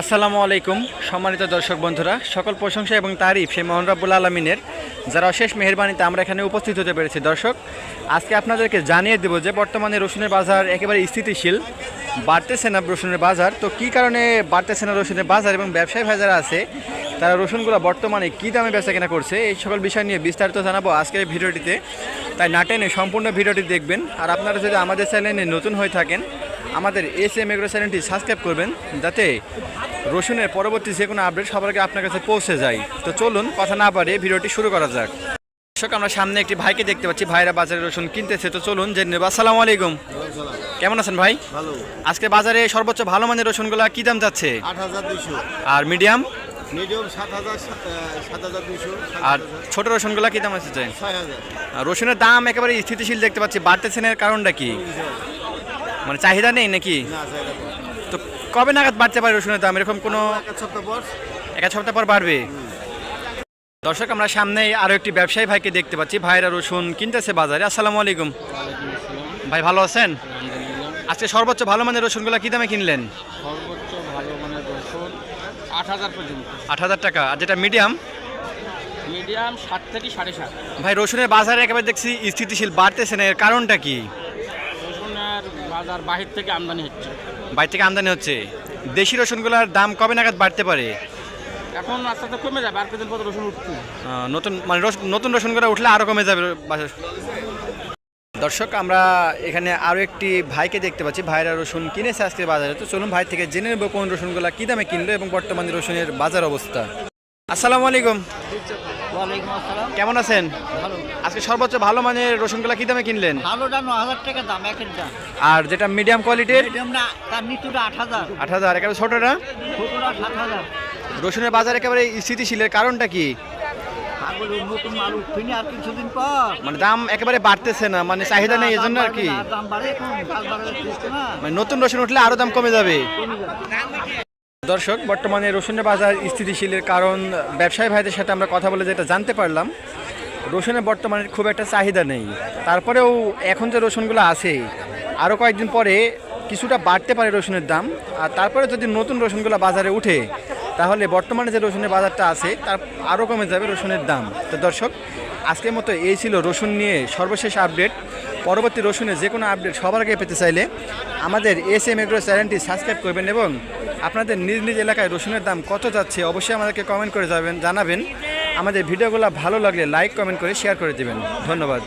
আসসালামু আলাইকুম, সম্মানিত দর্শক বন্ধুরা। সকল প্রশংসা এবং তারিফ সেই মোহন রাব্বুল আলমিনের। যারা অশেষ মেহরবানিতে আমরা এখানে উপস্থিত হতে পেরেছি, দর্শক, আজকে আপনাদেরকে জানিয়ে দেব যে বর্তমানে রসুনের বাজার একেবারে স্থিতিশীল, বাড়তেছে না রসুনের বাজার। তো কী কারণে বাড়তেছে না রসুনের বাজার এবং ব্যবসায়ী ভাই আছে, তারা রসুনগুলো বর্তমানে কী দামে বেচা কেনা করছে, এই সকল বিষয় নিয়ে বিস্তারিত জানাব আজকের ভিডিওটিতে। তাই না টেনে সম্পূর্ণ ভিডিওটি দেখবেন। আর আপনারা যদি আমাদের চ্যানেলে নতুন হয়ে থাকেন আমাদের এস এম এগ্রো চ্যানেলটি সাবস্ক্রাইব করবেন যাতে রসুনের পরবর্তী যে কোনো আপডেট সবার আগে আপনার কাছে পৌঁছে যায়। তো চলুন কথা না পারে ভিডিওটি শুরু করা যাক। দর্শক আমরা সামনে একটি ভাইকে দেখতে পাচ্ছি ভাইরা বাজারে রসুন কিনতেছে। তো চলুন জেনে নেব। আসসালামু আলাইকুম। কেমন আছেন ভাই? ভালো। আজকে বাজারে সর্বোচ্চ ভালো মানের রসুনগুলা কি দাম যাচ্ছে? আর মিডিয়াম? মিডিয়াম সাত হাজার সাত হাজার দুইশো আর ছোট রসুনগুলা কি দাম আছে রসুনের দাম একেবারে স্থিতিশীল দেখতে পাচ্ছি বাড়তেছে এর কারণটা কি? মানে চাহিদা নেই নাকি? তো কবে নাগাদ বাড়তে পারে রসুনের দাম এরকম কোনো এক সপ্তাহ পর। বাড়বে? দর্শক আমরা সামনে আরও একটি ব্যবসায়ী ভাইকে দেখতে পাচ্ছি। ভাইরা রসুন কিনতেছে বাজারে। আসসালামু আলাইকুম। ভাই ভালো আছেন? আজকে সর্বোচ্চ ভালো মানের রসুনগুলো কী দামে কিনলেন? সর্বোচ্চ ভালো মানের রসুন আট হাজার পর্যন্ত। আট হাজার টাকা। আর যেটা মিডিয়াম? মিডিয়াম সাত থেকে সাড়ে সাত। ভাই রসুনের বাজারে একেবারে দেখছি স্থিতিশীল বাড়তেছে না। এর কারণটা কি? বাজার বাহির থেকে আমদানি হচ্ছে। বাইরে থেকে আমদানি হচ্ছে। দেশি রসুনগুলোর দাম কবে নাগাদ বাড়তে পারে? এখন আস্তে আস্তে কমে যাবে আর কিছুদিন পর রসুন উঠছে। আহ, নতুন মানে রস- নতুন রসুনগুলো উঠলে আরও কমে যাবে বাজার। দর্শক আমরা এখানে আরও একটি ভাইকে দেখতে পাচ্ছি। ভাইরা রসুন কিনেছে আজকে বাজারে। তো চলুন ভাই থেকে জেনে নেব কোন রসুনগুলো কী দামে কিনলো এবং বর্তমানে রসুনের বাজার অবস্থা। আসসালামু আলাইকুম। কেমন আছেন? আজকে সর্বোচ্চ ভালো মানের রসুনগুলো কি দামে কিনলেন? ভালোটা ন হাজার টাকা দাম দাম। আর যেটা মিডিয়াম কোয়ালিটির তার নিচুটা আট হাজার। আট হাজার। একেবারে ছোটোটা? ছোটটা সাত হাজার। রসুনের বাজার একেবারে স্থিতিশীলের কারণটা কি? আর মানে দাম একেবারে বাড়তেছে না মানে চাহিদা নেই এজন্য আর কি? মানে নতুন রসুন উঠলে আরও দাম কমে যাবে। দর্শক, বর্তমানে রসুনের বাজার স্থিতিশীলের কারণ, ব্যবসায়ী ভাইদের সাথে আমরা কথা বলে যেটা জানতে পারলাম, রসুনের বর্তমানে খুব একটা চাহিদা নেই। তারপরেও এখন যে রসুনগুলো আছে আরও কয়েকদিন পরে কিছুটা বাড়তে পারে রসুনের দাম। আর তারপরে যদি নতুন রসুনগুলো বাজারে উঠে, তাহলে বর্তমানে যে রসুনের বাজারটা আছে, তার আরও কমে যাবে রসুনের দাম। তো দর্শক, আজকের মতো এই ছিল রসুন নিয়ে সর্বশেষ আপডেট। পরবর্তী রসুনের যে কোনো আপডেট সবার আগে পেতে চাইলে আমাদের এস এম এগ্রো চ্যানেলটি সাবস্ক্রাইব করবেন এবং আপনাদের নিজ নিজ এলাকায় রসুনের দাম কত যাচ্ছে, অবশ্যই আমাদেরকে কমেন্ট করে যাবেন, জানাবেন। আমাদের ভিডিওগুলো ভালো লাগলে লাইক কমেন্ট করে শেয়ার করে দেবেন। ধন্যবাদ।